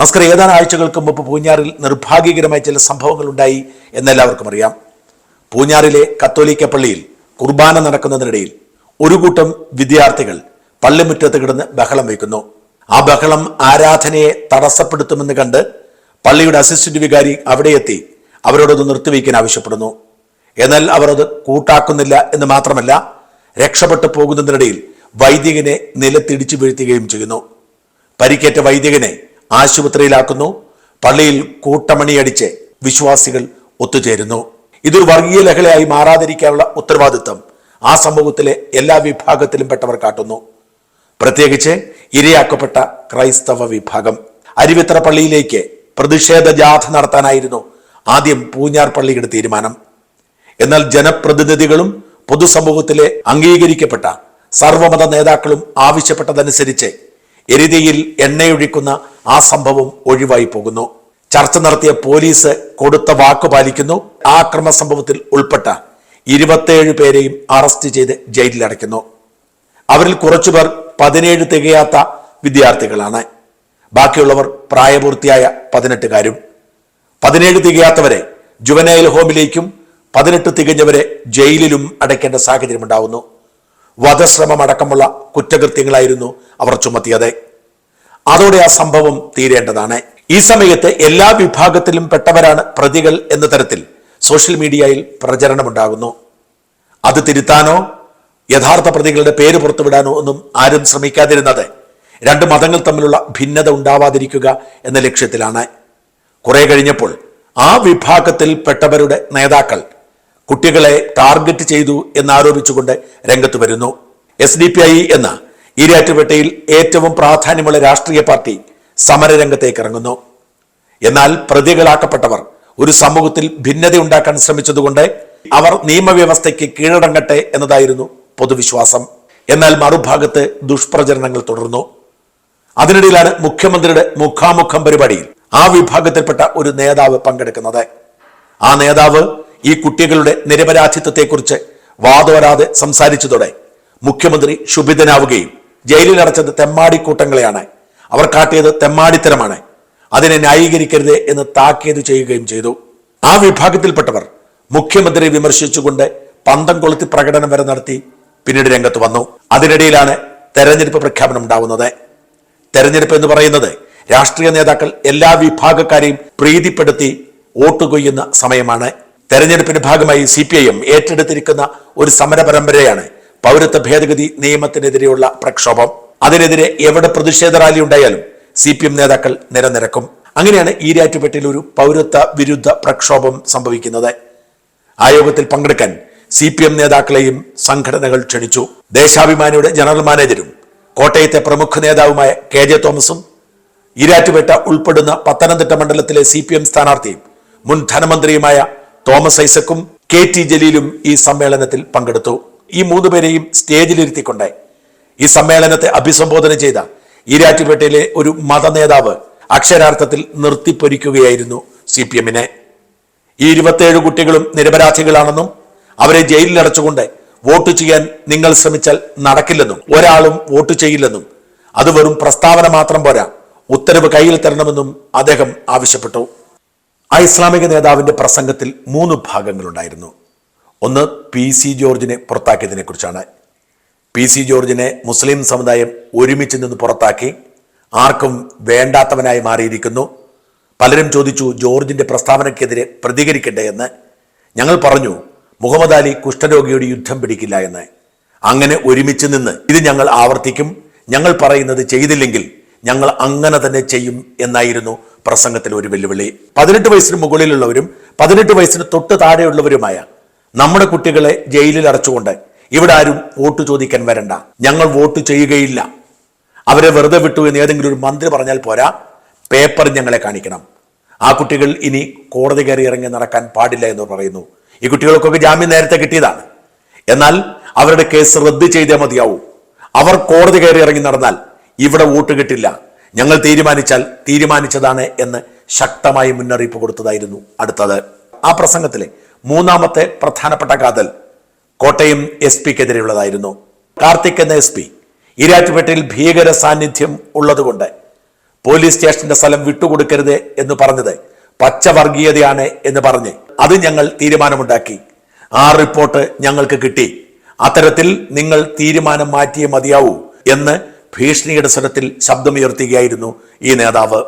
നസ്കർ ഏതാനും ആഴ്ചകൾക്ക് മുമ്പ് പൂഞ്ഞാറിൽ നിർഭാഗ്യകരമായ ചില സംഭവങ്ങൾ ഉണ്ടായി എന്നെല്ലാവർക്കും അറിയാം. പൂഞ്ഞാറിലെ കത്തോലിക്ക പള്ളിയിൽ കുർബാന നടക്കുന്നതിനിടയിൽ ഒരു കൂട്ടം വിദ്യാർത്ഥികൾ പള്ളിമുറ്റത്ത് കിടന്ന് ബഹളം വയ്ക്കുന്നു. ആ ബഹളം ആരാധനയെ തടസ്സപ്പെടുത്തുമെന്ന് കണ്ട് പള്ളിയുടെ അസിസ്റ്റന്റ് വികാരി അവിടെ എത്തി അവരോടത് നിർത്തിവെക്കാൻ ആവശ്യപ്പെടുന്നു. എന്നാൽ അവർ അത് കൂട്ടാക്കുന്നില്ല എന്ന് മാത്രമല്ല രക്ഷപ്പെട്ടു പോകുന്നതിനിടയിൽ വൈദികനെ നിലത്തിടിച്ചു വീഴ്ത്തുകയും ചെയ്യുന്നു. പരിക്കേറ്റ വൈദികനെ ആശുപത്രിയിലാക്കുന്നു. പള്ളിയിൽ കൂട്ടമണിയടിച്ച് വിശ്വാസികൾ ഒത്തുചേരുന്നു. ഇതൊരു വർഗീയ ലഹളയായി മാറാതിരിക്കാനുള്ള ഉത്തരവാദിത്വം ആ സമൂഹത്തിലെ എല്ലാ വിഭാഗത്തിലും പെട്ടവർ കാട്ടുന്നു. പ്രത്യേകിച്ച് ഇരയാക്കപ്പെട്ട ക്രൈസ്തവ വിഭാഗം. അരുവിത്ര പള്ളിയിലേക്ക് പ്രതിഷേധ ജാഥ നടത്താനായിരുന്നു ആദ്യം പൂഞ്ഞാർ പള്ളിയുടെ തീരുമാനം. എന്നാൽ ജനപ്രതിനിധികളും പൊതുസമൂഹത്തിലെ അംഗീകരിക്കപ്പെട്ട സർവമത നേതാക്കളും ആവശ്യപ്പെട്ടതനുസരിച്ച് എരിതിയിൽ എണ്ണയൊഴിക്കുന്ന ആ സംഭവം ഒഴിവായി പോകുന്നു. ചർച്ച നടത്തിയ പോലീസ് കൊടുത്ത വാക്ക് പാലിക്കുന്നു. ആക്രമ സംഭവത്തിൽ ഉൾപ്പെട്ട ഇരുപത്തേഴ് പേരെയും അറസ്റ്റ് ചെയ്ത് ജയിലിലടയ്ക്കുന്നു അവരിൽ കുറച്ചുപേർ പതിനേഴ് തികയാത്ത വിദ്യാർത്ഥികളാണ്. ബാക്കിയുള്ളവർ പ്രായപൂർത്തിയായ പതിനെട്ടുകാരും. പതിനേഴ് തികയാത്തവരെ ജുവനൈൽ ഹോമിലേക്കും പതിനെട്ട് തികഞ്ഞവരെ ജയിലിലും അടയ്ക്കേണ്ട സാഹചര്യം ഉണ്ടാവുന്നു വധശ്രമം അടക്കമുള്ള കുറ്റകൃത്യങ്ങളായിരുന്നു അവർ ചുമത്തിയത്. അതോടെ ആ സംഭവം തീരേണ്ടതാണ്. ഈ സമയത്ത് എല്ലാ വിഭാഗത്തിലും പെട്ടവരാണ് പ്രതികൾ എന്ന തരത്തിൽ സോഷ്യൽ മീഡിയയിൽ പ്രചരണമുണ്ടാകുന്നു. അത് തിരുത്താനോ യഥാർത്ഥ പ്രതികളുടെ പേര് പുറത്തുവിടാനോ ഒന്നും ആരും ശ്രമിക്കാതിരുന്നത് രണ്ട് മതങ്ങൾ തമ്മിലുള്ള ഭിന്നത ഉണ്ടാവാതിരിക്കുക എന്ന ലക്ഷ്യത്തിലാണ്. കുറെ കഴിഞ്ഞപ്പോൾ ആ വിഭാഗത്തിൽ പെട്ടവരുടെ നേതാക്കൾ കുട്ടികളെ ടാർഗറ്റ് ചെയ്തു എന്നാരോപിച്ചുകൊണ്ട് രംഗത്ത് വരുന്നു. എസ് ഡി പി ഐ എന്ന ഈരാറ്റുപേട്ടയിൽ ഏറ്റവും പ്രാധാന്യമുള്ള രാഷ്ട്രീയ പാർട്ടി സമരരംഗത്തേക്ക് ഇറങ്ങുന്നു. എന്നാൽ പ്രതികളാക്കപ്പെട്ടവർ ഒരു സമൂഹത്തിൽ ഭിന്നത ഉണ്ടാക്കാൻ ശ്രമിച്ചതുകൊണ്ട് അവർ നിയമവ്യവസ്ഥയ്ക്ക് കീഴടങ്ങട്ടെ എന്നതായിരുന്നു പൊതുവിശ്വാസം. എന്നാൽ മറുഭാഗത്ത് ദുഷ്പ്രചരണങ്ങൾ തുടർന്നു. അതിനിടയിലാണ് മുഖ്യമന്ത്രിയുടെ മുഖാമുഖം പരിപാടിയിൽ ആ വിഭാഗത്തിൽപ്പെട്ട ഒരു നേതാവ് പങ്കെടുക്കുന്നത്. ആ നേതാവ് ഈ കുട്ടികളുടെ നിരപരാധിത്വത്തെക്കുറിച്ച് വാദോരാതെ സംസാരിച്ചതോടെ മുഖ്യമന്ത്രി ശുഭിതനാവുകയും ജയിലിൽ അടച്ചത് തെമ്മാടിക്കൂട്ടങ്ങളെയാണ് അവർ കാട്ടിയത് തെമ്മാടിത്തരമാണ്. അതിനെ ന്യായീകരിക്കരുത് എന്ന് താക്കീത് ചെയ്യുകയും ചെയ്തു. ആ വിഭാഗത്തിൽപ്പെട്ടവർ മുഖ്യമന്ത്രിയെ വിമർശിച്ചുകൊണ്ട് പന്തം കൊളുത്തി പ്രകടനം വരെ നടത്തി പിന്നീട് രംഗത്ത് വന്നു. അതിനിടയിലാണ് തെരഞ്ഞെടുപ്പ് പ്രഖ്യാപനം ഉണ്ടാവുന്നത്. തെരഞ്ഞെടുപ്പ് എന്ന് പറയുന്നത് രാഷ്ട്രീയ നേതാക്കൾ എല്ലാ വിഭാഗക്കാരെയും പ്രീതിപ്പെടുത്തി വോട്ട് കൊയ്യുന്ന സമയമാണ്. തെരഞ്ഞെടുപ്പിന്റെ ഭാഗമായി സി പി ഐ എം ഏറ്റെടുത്തിരിക്കുന്ന ഒരു സമര പരമ്പരയാണ് പൗരത്വ ഭേദഗതി നിയമത്തിനെതിരെയുള്ള പ്രക്ഷോഭം. അതിനെതിരെ എവിടെ പ്രതിഷേധ റാലി ഉണ്ടായാലും സി പി എം നേതാക്കൾ നിരനിരക്കും. അങ്ങനെയാണ് ഈരാറ്റുപേട്ടയിൽ ഒരു പൗരത്വ വിരുദ്ധ പ്രക്ഷോഭം സംഭവിക്കുന്നത്. ആയോഗത്തിൽ യോഗത്തിൽ പങ്കെടുക്കാൻ സി പി എം നേതാക്കളെയും സംഘടനകൾ ക്ഷണിച്ചു. ദേശാഭിമാനിയുടെ ജനറൽ മാനേജരും കോട്ടയത്തെ പ്രമുഖ നേതാവുമായ കെ ജെ തോമസും ഈരാറ്റുപേട്ട ഉൾപ്പെടുന്ന പത്തനംതിട്ട മണ്ഡലത്തിലെ സി പി എം സ്ഥാനാർത്ഥിയും മുൻ ധനമന്ത്രിയുമായ തോമസ് ഐസക്കും കെ ടി ജലീലും ഈ സമ്മേളനത്തിൽ പങ്കെടുത്തു. ഈ മൂന്ന് പേരെയും സ്റ്റേജിലിരുത്തിക്കൊണ്ട് ഈ സമ്മേളനത്തെ അഭിസംബോധന ചെയ്ത ഈരാറ്റുപേട്ടയിലെ ഒരു മത നേതാവ് അക്ഷരാർത്ഥത്തിൽ നിർത്തിപ്പൊരിക്കുകയായിരുന്നു സി പി എമ്മിനെ ഈ ഇരുപത്തേഴ് കുട്ടികളും നിരപരാധികളാണെന്നും അവരെ ജയിലിലടച്ചുകൊണ്ട് വോട്ട് ചെയ്യാൻ നിങ്ങൾ ശ്രമിച്ചാൽ നടക്കില്ലെന്നും ഒരാളും വോട്ട് ചെയ്യില്ലെന്നും അത് വെറും പ്രസ്താവന മാത്രം പോരാ ഉത്തരവ് കയ്യിൽ തരണമെന്നും അദ്ദേഹം ആവശ്യപ്പെട്ടു. ആ ഇസ്ലാമിക നേതാവിന്റെ പ്രസംഗത്തിൽ മൂന്ന് ഭാഗങ്ങളുണ്ടായിരുന്നു. ഒന്ന് പി സി ജോർജിനെ പുറത്താക്കിയതിനെ കുറിച്ചാണ്. പി സി ജോർജിനെ മുസ്ലിം സമുദായം ഒരുമിച്ച് നിന്ന് പുറത്താക്കി. ആർക്കും വേണ്ടാത്തവനായി മാറിയിരിക്കുന്നു. പലരും ചോദിച്ചു ജോർജിന്റെ പ്രസ്താവനയ്ക്കെതിരെ പ്രതികരിക്കട്ടെ എന്ന്. ഞങ്ങൾ പറഞ്ഞു മുഹമ്മദ് അലി കുഷ്ഠരോഗിയുടെ യുദ്ധം പിടിക്കില്ല എന്ന്. അങ്ങനെ ഒരുമിച്ച് നിന്ന് ഇത് ഞങ്ങൾ ആവർത്തിക്കും. ഞങ്ങൾ പറയുന്നത് ചെയ്തില്ലെങ്കിൽ ഞങ്ങൾ അങ്ങനെ തന്നെ ചെയ്യും എന്നായിരുന്നു പ്രസംഗത്തിൽ ഒരു വെല്ലുവിളി. പതിനെട്ട് വയസ്സിന് മുകളിലുള്ളവരും പതിനെട്ട് വയസ്സിന് തൊട്ട് താഴെയുള്ളവരുമായ നമ്മുടെ കുട്ടികളെ ജയിലിൽ അടച്ചുകൊണ്ട് ഇവിടെ ആരും വോട്ട് ചോദിക്കാൻ വരണ്ട. ഞങ്ങൾ വോട്ട് ചെയ്യുകയില്ല. അവരെ വെറുതെ വിട്ടു എന്ന് ഏതെങ്കിലും ഒരു മന്ത്രി പറഞ്ഞാൽ പോരാ. പേപ്പർ ഞങ്ങളെ കാണിക്കണം. ആ കുട്ടികൾ ഇനി കോടതി കയറി ഇറങ്ങി നടക്കാൻ പാടില്ല എന്ന് പറയുന്നു. ഈ കുട്ടികൾക്കൊക്കെ ജാമ്യം നേരത്തെ കിട്ടിയതാണ്. എന്നാൽ അവരുടെ കേസ് റദ്ദ് ചെയ്തേ മതിയാവൂ. അവർ കോടതി കയറി ഇറങ്ങി നടന്നാൽ ഇവിടെ വോട്ട് കിട്ടില്ല. ഞങ്ങൾ തീരുമാനിച്ചാൽ തീരുമാനിച്ചതാണ് എന്ന് ശക്തമായി മുന്നറിയിപ്പ് കൊടുത്തതായിരുന്നു അടുത്തത്. ആ പ്രസംഗത്തിലെ മൂന്നാമത്തെ പ്രധാനപ്പെട്ട കാതൽ കോട്ടയം എസ് പിക്കെതിരെയുള്ളതായിരുന്നു. കാർത്തിക് എന്ന എസ് പി ഈരാറ്റുപേട്ടയിൽ ഭീകര സാന്നിധ്യം ഉള്ളതുകൊണ്ട് പോലീസ് സ്റ്റേഷന്റെ സ്ഥലം വിട്ടുകൊടുക്കരുത് എന്ന് പറഞ്ഞത് പച്ചവർഗീയതയാണ് എന്ന് പറഞ്ഞ് അത് ഞങ്ങൾ തീരുമാനമുണ്ടാക്കി. ആ റിപ്പോർട്ട് ഞങ്ങൾക്ക് കിട്ടി. അത്തരത്തിൽ നിങ്ങൾ തീരുമാനം മാറ്റിയേ മതിയാവൂ എന്ന് ഭീഷണിയുടെ സ്വരത്തിൽ ശബ്ദമുയർത്തുകയായിരുന്നു ഈ നേതാവ്.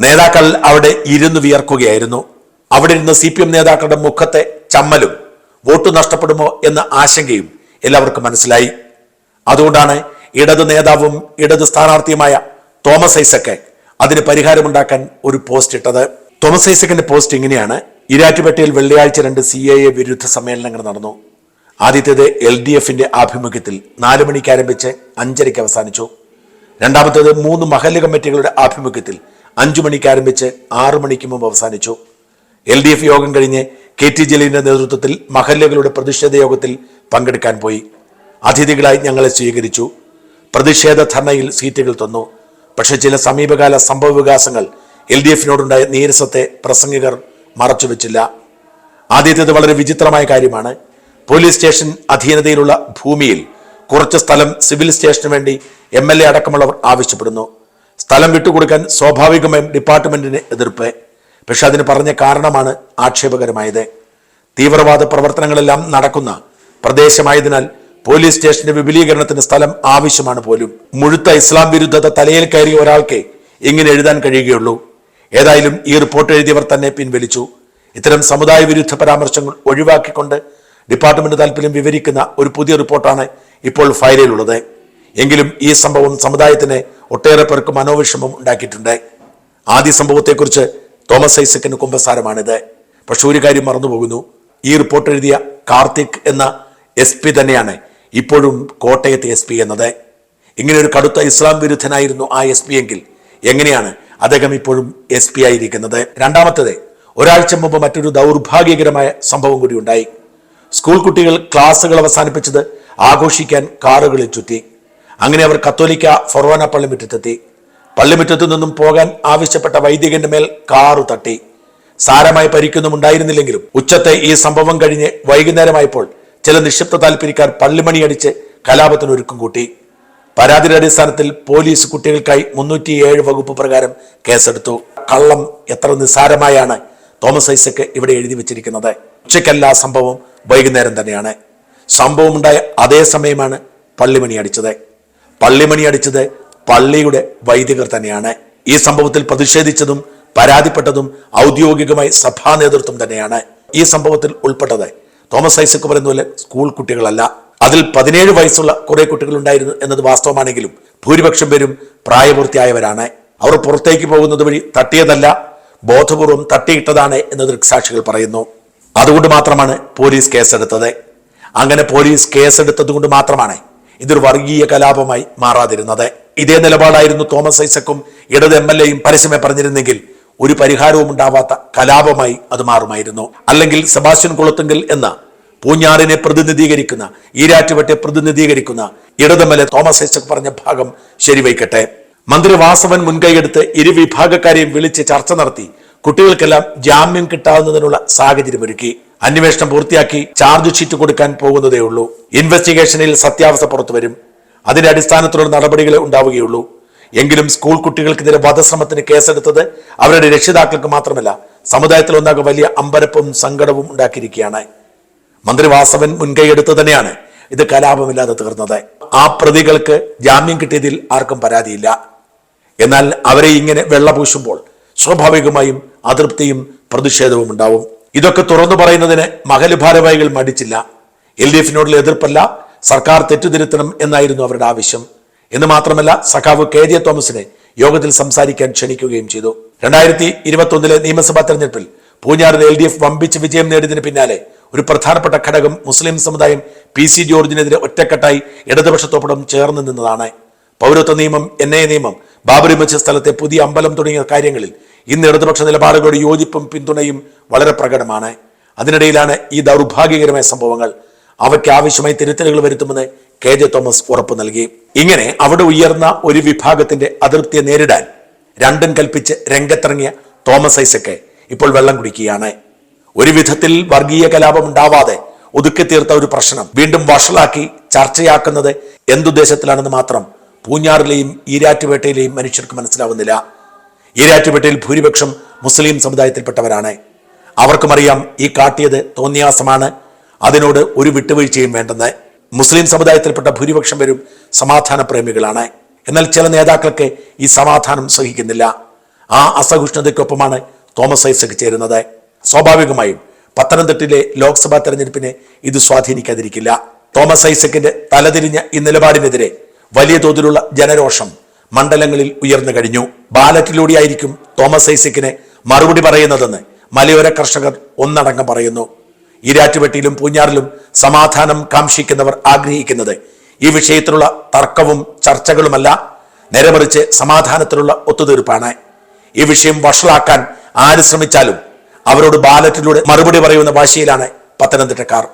നേതാക്കൾ അവിടെ ഇരുന്നു വിയർക്കുകയായിരുന്നു. അവിടെ ഇരുന്ന് സി പി എം നേതാക്കളുടെ മുഖത്തെ ചമ്മലും വോട്ട് നഷ്ടപ്പെടുമോ എന്ന ആശങ്കയും എല്ലാവർക്കും മനസ്സിലായി. അതുകൊണ്ടാണ് ഇടത് നേതാവും ഇടത് സ്ഥാനാർത്ഥിയുമായ തോമസ് ഐസക്ക് അതിന് പരിഹാരമുണ്ടാക്കാൻ ഒരു പോസ്റ്റ് ഇട്ടത്. തോമസ് ഐസക്കിന്റെ പോസ്റ്റ് ഇങ്ങനെയാണ്. ഇരാറ്റുപേട്ടയിൽ വെള്ളിയാഴ്ച രണ്ട് സി എ എ വിരുദ്ധ സമ്മേളനങ്ങൾ നടന്നു. ആദ്യത്തേത് എൽ ഡി എഫിന്റെ ആഭിമുഖ്യത്തിൽ നാലു മണിക്ക് ആരംഭിച്ച് അഞ്ചരയ്ക്ക് അവസാനിച്ചു. രണ്ടാമത്തേത് മൂന്ന് മഹല്ല് കമ്മിറ്റികളുടെ ആഭിമുഖ്യത്തിൽ അഞ്ചു മണിക്ക് ആരംഭിച്ച് ആറു മണിക്ക് മുമ്പ് അവസാനിച്ചു. എൽ ഡി എഫ് യോഗം കഴിഞ്ഞ് കെ ടി ജലീലിന്റെ നേതൃത്വത്തിൽ മഹല്ലകളുടെ പ്രതിഷേധ യോഗത്തിൽ പങ്കെടുക്കാൻ പോയി. അതിഥികളായി ഞങ്ങളെ സ്വീകരിച്ചു. പ്രതിഷേധ ധർണയിൽ സീറ്റുകൾ തന്നു. പക്ഷെ ചില സമീപകാല സംഭവ വികാസങ്ങൾ എൽ ഡി എഫിനോടുണ്ടായ നീരസത്തെ പ്രസംഗികർ മറച്ചുവെച്ചില്ല. ആദ്യത്തേത് വളരെ വിചിത്രമായ കാര്യമാണ്. പോലീസ് സ്റ്റേഷൻ അധീനതയിലുള്ള ഭൂമിയിൽ കുറച്ച് സ്ഥലം സിവിൽ സ്റ്റേഷന് വേണ്ടി എം എൽ എ അടക്കമുള്ളവർ ആവശ്യപ്പെടുന്നു. സ്ഥലം വിട്ടുകൊടുക്കാൻ സ്വാഭാവികമായും ഡിപ്പാർട്ട്മെന്റിന് എതിർപ്പ്. പക്ഷെ അതിന് പറഞ്ഞ കാരണമാണ് ആക്ഷേപകരമായത്. തീവ്രവാദ പ്രവർത്തനങ്ങളെല്ലാം നടക്കുന്ന പ്രദേശമായതിനാൽ പോലീസ് സ്റ്റേഷന്റെ വിപുലീകരണത്തിന് സ്ഥലം ആവശ്യമാണ് പോലും. മുഴുത്ത ഇസ്ലാം വിരുദ്ധത തലയിൽ കയറിയ ഒരാൾക്ക് ഇങ്ങനെ എഴുതാൻ കഴിയുകയുള്ളൂ. ഏതായാലും ഈ റിപ്പോർട്ട് എഴുതിയവർ തന്നെ പിൻവലിച്ചു. ഇത്തരം സമുദായ വിരുദ്ധ പരാമർശങ്ങൾ ഒഴിവാക്കിക്കൊണ്ട് ഡിപ്പാർട്ട്മെന്റ് താല്പര്യം വിവരിക്കുന്ന ഒരു പുതിയ റിപ്പോർട്ടാണ് ഇപ്പോൾ ഫയലിലുള്ളത്. എങ്കിലും ഈ സംഭവം സമുദായത്തിന് ഒട്ടേറെ പേർക്ക് മനോവിഷമം ഉണ്ടാക്കിയിട്ടുണ്ട്. ആദ്യ സംഭവത്തെക്കുറിച്ച് തോമസ് ഐസക്കിന് കുമ്പസാരമാണിത്. പക്ഷെ ഒരു കാര്യം മറന്നുപോകുന്നു. ഈ റിപ്പോർട്ട് എഴുതിയ കാർത്തിക് എന്ന എസ് പി തന്നെയാണ് ഇപ്പോഴും കോട്ടയത്തെ എസ് പി എന്നത്. ഇങ്ങനെ ഒരു കടുത്ത ഇസ്ലാം വിരുദ്ധനായിരുന്നു ആ എസ് പി എങ്കിൽ എങ്ങനെയാണ് അദ്ദേഹം ഇപ്പോഴും എസ് പി ആയിരിക്കുന്നത്? രണ്ടാമത്തത് ഒരാഴ്ച മുമ്പ് മറ്റൊരു ദൗർഭാഗ്യകരമായ സംഭവം കൂടി ഉണ്ടായി. സ്കൂൾ കുട്ടികൾ ക്ലാസ്സുകൾ അവസാനിപ്പിച്ചത് ആഘോഷിക്കാൻ കാറുകളിൽ ചുറ്റി. അങ്ങനെ അവർ കത്തോലിക്ക ഫൊറോന പള്ളിമുറ്റത്തെത്തി. പള്ളിമുറ്റത്തു നിന്നും പോകാൻ ആവശ്യപ്പെട്ട വൈദികന്റെ മേൽ കാറു തട്ടി. സാരമായി പരിക്കൊന്നും ഉണ്ടായിരുന്നില്ലെങ്കിലും ഉച്ചത്തെ ഈ സംഭവം കഴിഞ്ഞ് വൈകുന്നേരമായപ്പോൾ ചില നിക്ഷിപ്ത താല്പര്യക്കാർ പള്ളിമണിയടിച്ച് കലാപത്തിന് ഒരുക്കം കൂട്ടി. പരാതിയുടെ അടിസ്ഥാനത്തിൽ പോലീസ് കുട്ടികൾക്കായി മുന്നൂറ്റിയേഴ് വകുപ്പ് പ്രകാരം കേസെടുത്തു. കള്ളം എത്ര നിസ്സാരമായാണ് തോമസ് ഐസക്ക് ഇവിടെ എഴുതി വെച്ചിരിക്കുന്നത്. ഉച്ചയ്ക്കല്ല സംഭവം വൈകുന്നേരം തന്നെയാണ്. സംഭവം ഉണ്ടായ അതേ സമയമാണ് പള്ളിമണി അടിച്ചത്. പള്ളിമണി അടിച്ചത് പള്ളിയുടെ വൈദികർ തന്നെയാണ്. ഈ സംഭവത്തിൽ പ്രതിഷേധിച്ചതും പരാതിപ്പെട്ടതും ഔദ്യോഗികമായി സഭാ നേതൃത്വം തന്നെയാണ് ഈ സംഭവത്തിൽ ഉൾപ്പെട്ടത്. തോമസ് ഐസക് പറയുന്ന പോലെ സ്കൂൾ കുട്ടികളല്ല. അതിൽ പതിനേഴ് വയസ്സുള്ള കുറെ കുട്ടികൾ ഉണ്ടായിരുന്നു എന്നത് വാസ്തവമാണെങ്കിലും ഭൂരിപക്ഷം പേരും പ്രായപൂർത്തിയായവരാണ്. അവർ പുറത്തേക്ക് പോകുന്നത് വഴി തട്ടിയതല്ല ബോധപൂർവം തട്ടിയിട്ടതാണ് എന്ന് ദൃക്സാക്ഷികൾ പറയുന്നു. അതുകൊണ്ട് മാത്രമാണ് പോലീസ് കേസെടുത്തത്. അങ്ങനെ പോലീസ് കേസെടുത്തത് കൊണ്ട് മാത്രമാണ് ഇതൊരു വർഗീയ കലാപമായി മാറാതിരുന്നത്. ഇതേ നിലപാടായിരുന്നു തോമസ് ഐസക്കും ഇടത് എം എൽ എയും പരസ്യമേ പറഞ്ഞിരുന്നെങ്കിൽ ഒരു പരിഹാരവും ഉണ്ടാവാത്ത കലാപമായി അത് മാറുമായിരുന്നു. അല്ലെങ്കിൽ സെബാസ്റ്റ്യൻ കുളത്തുങ്കൽ എന്ന പൂഞ്ഞാറിനെ പ്രതിനിധീകരിക്കുന്ന ഈരാറ്റുപെട്ടെ പ്രതിനിധീകരിക്കുന്ന ഇടത് M L A Thomas Isaac പറഞ്ഞ ഭാഗം ശരിവയ്ക്കട്ടെ. മന്ത്രി വാസവൻ മുൻകൈയെടുത്ത് ഇരു വിഭാഗക്കാരെയും വിളിച്ച് ചർച്ച നടത്തി കുട്ടികൾക്കെല്ലാം ജാമ്യം കിട്ടാവുന്നതിനുള്ള സാഹചര്യം ഒരുക്കി അന്വേഷണം പൂർത്തിയാക്കി ചാർജ് ഷീറ്റ് കൊടുക്കാൻ പോകുന്നതേ ഉള്ളൂ ഇൻവെസ്റ്റിഗേഷനിൽ സത്യാവസ്ഥ പുറത്തുവരും അതിന്റെ അടിസ്ഥാനത്തിലുള്ള നടപടികളെ ഉണ്ടാവുകയുള്ളൂ. എങ്കിലും സ്കൂൾ കുട്ടികൾക്കെതിരെ വധശ്രമത്തിന് കേസെടുത്തത് അവരുടെ രക്ഷിതാക്കൾക്ക് മാത്രമല്ല സമുദായത്തിൽ ഒന്നാകെ വലിയ അമ്പരപ്പും സങ്കടവും ഉണ്ടാക്കിയിരിക്കുകയാണ്. മന്ത്രി വാസവൻ മുൻകൈയെടുത്ത് തന്നെയാണ് ഇത് കലാപമില്ലാതെ തീർന്നത്. ആ പ്രതികൾക്ക് ജാമ്യം കിട്ടിയതിൽ ആർക്കും പരാതിയില്ല. എന്നാൽ അവരെ ഇങ്ങനെ വെള്ളപൂശുമ്പോൾ സ്വാഭാവികമായും അതൃപ്തിയും പ്രതിഷേധവും ഉണ്ടാവും. ഇതൊക്കെ തുറന്നു പറയുന്നതിന് മഹൽ ഭാരവാഹികൾ മടിച്ചില്ല. എൽ ഡി എഫിനോടുള്ള എതിർപ്പല്ല സർക്കാർ തെറ്റുതിരുത്തണം എന്നായിരുന്നു അവരുടെ ആവശ്യം. എന്ന് മാത്രമല്ല സഖാവ് കെ ജെ തോമസിനെ യോഗത്തിൽ സംസാരിക്കാൻ ക്ഷണിക്കുകയും ചെയ്തു. രണ്ടായിരത്തി ഇരുപത്തി ഒന്നിലെ നിയമസഭാ തെരഞ്ഞെടുപ്പിൽ പൂഞ്ഞാറിൽ എൽ ഡി എഫ് വമ്പിച്ച് വിജയം നേടിയതിന് പിന്നാലെ ഒരു പ്രധാനപ്പെട്ട ഘടകം മുസ്ലിം സമുദായം പി സി ജോർജിനെതിരെ ഒറ്റക്കെട്ടായി ഇടതുപക്ഷത്തോടൊപ്പം ചേർന്ന് നിന്നതാണ്. പൗരത്വ നിയമം എൻ ഐ നിയമം ബാബറി മസ്ജിദ് സ്ഥലത്തെ പുതിയ അമ്പലം തുടങ്ങിയ കാര്യങ്ങളിൽ ഇന്ന് ഇടതുപക്ഷ നിലപാടുകളുടെ യോജിപ്പും പിന്തുണയും വളരെ പ്രകടമാണ്. അതിനിടയിലാണ് ഈ ദൗർഭാഗ്യകരമായ സംഭവങ്ങൾ അവയ്ക്ക് ആവശ്യമായി തിരുത്തലുകൾ വരുത്തുമെന്ന് കെ ജെ തോമസ് ഉറപ്പു നൽകി. ഇങ്ങനെ അവിടെ ഉയർന്ന ഒരു വിഭാഗത്തിന്റെ അതൃപ്തിയെ നേരിടാൻ രണ്ടും കൽപ്പിച്ച് രംഗത്തിറങ്ങിയ തോമസ് ഐസക്ക് ഇപ്പോൾ വെള്ളം കുടിക്കുകയാണ്. ഒരു വിധത്തിൽ വർഗീയ കലാപം ഉണ്ടാവാതെ ഒതുക്കി തീർത്ത ഒരു പ്രശ്നം വീണ്ടും വഷളാക്കി ചർച്ചയാക്കുന്നത് എന്തുദ്ദേശത്തിലാണെന്ന് മാത്രം പൂഞ്ഞാറിലെയും ഈരാറ്റുപേട്ടയിലെയും മനുഷ്യർക്ക് മനസ്സിലാവുന്നില്ല. ഈരാറ്റുപേട്ടയിൽ ഭൂരിപക്ഷം മുസ്ലിം സമുദായത്തിൽപ്പെട്ടവരാണ്. അവർക്കും അറിയാം ഈ കാട്ടിയത് തോന്നിയാസമാണ് അതിനോട് ഒരു വിട്ടുവീഴ്ചയും വേണ്ടെന്ന് മുസ്ലിം സമുദായത്തിൽപ്പെട്ട ഭൂരിപക്ഷം വരും സമാധാന പ്രേമികളാണ്. എന്നാൽ ചില നേതാക്കൾക്ക് ഈ സമാധാനം സഹിക്കുന്നില്ല. ആ അസഹിഷ്ണുതയ്ക്കൊപ്പമാണ് തോമസ് ഐസക് ചേരുന്നത്. സ്വാഭാവികമായും പത്തനംതിട്ടയിലെ ലോക്സഭാ തെരഞ്ഞെടുപ്പിനെ ഇത് സ്വാധീനിക്കാതിരിക്കില്ല. തോമസ് ഐസക്കിന്റെ തലതിരിഞ്ഞ ഈ നിലപാടിനെതിരെ വലിയ തോതിലുള്ള ജനരോഷം മണ്ഡലങ്ങളിൽ ഉയർന്നു കഴിഞ്ഞു. ബാലറ്റിലൂടെയായിരിക്കും തോമസ് ഐസക്കിനെ മറുപടി പറയുന്നതെന്ന് മലയോര കർഷകർ ഒന്നടങ്കം പറയുന്നു. ഈരാറ്റുപെട്ടിയിലും പൂഞ്ഞാറിലും സമാധാനം കാംക്ഷിക്കുന്നവർ ആഗ്രഹിക്കുന്നത് ഈ വിഷയത്തിലുള്ള തർക്കവും ചർച്ചകളുമല്ല നേരെമറിച്ച് സമാധാനത്തിലുള്ള ഒത്തുതീർപ്പാണ്. ഈ വിഷയം വഷളാക്കാൻ ആര് ശ്രമിച്ചാലും അവരോട് ബാലറ്റിലൂടെ മറുപടി പറയുന്ന ഭാഷയിലാണ് പത്തനംതിട്ടക്കാർ.